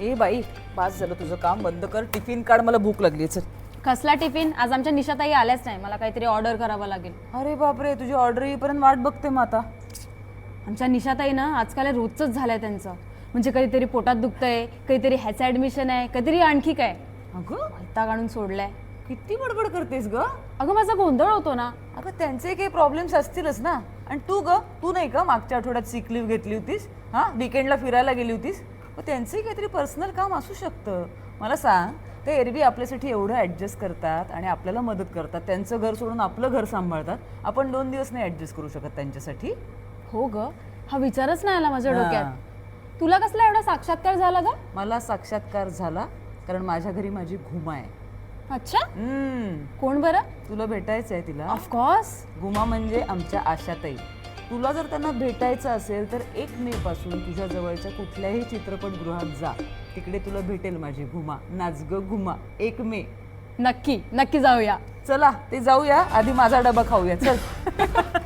ए बाई बास झालं तुझं काम बंद कर. टिफिन काढ मला भूक लागली चल. कसला टिफिन? आज आमच्या निशाताई आल्याच नाही. मला काहीतरी ऑर्डर करावं लागेल. अरे बापरे तुझी ऑर्डर येईपर्यंत वाट बघते मग आता. आमच्या निशाताई ना आजकाल रोजच झालंय त्यांचं. म्हणजे कधीतरी पोटात दुखतंय काहीतरी ह्याचं ऍडमिशन आहे कधीतरी आणखी काय. अगं? वैताग आणून सोडलाय. किती बडबड करतेस ग? अगं माझा गोंधळ होतो ना. अगं त्यांचे काही प्रॉब्लेम्स असतीलच ना. आणि तू ग तू नाही का मागच्या आठवड्यात सिक लिव्ह घेतली होतीस हा? विकेंडला फिरायला गेली होतीस. मग त्यांचंही काहीतरी पर्सनल काम असू शकतं. मला सांग ते एरवी आपल्यासाठी एवढं ऍडजस्ट करतात आणि आपल्याला मदत करतात. त्यांचं घर सोडून आपलं घर सांभाळतात. आपण दोन दिवस नाही ऍडजस्ट करू शकत त्यांच्यासाठी. हो ग. हा विचारच नाही आला माझ्या. डोक्यात. तुला कसला एवढा साक्षात्कार झाला ग? मला साक्षात्कार झाला कारण माझ्या घरी माझी घुमा आहे. अच्छा? कोण बरं? तुला भेटायचं आहे तिला ऑफकोर्स गुमा म्हणजे आमच्या आशाताई. तुला जर त्यांना भेटायचं असेल तर एक मे पासून तुझ्या जवळच्या कुठल्याही चित्रपटगृहात जा. तिकडे तुला भेटेल माझी घुमा नाच ग घुमा. एक मे. नक्की नक्की जाऊया. चला ते जाऊया. आधी माझा डबा खाऊया. चल.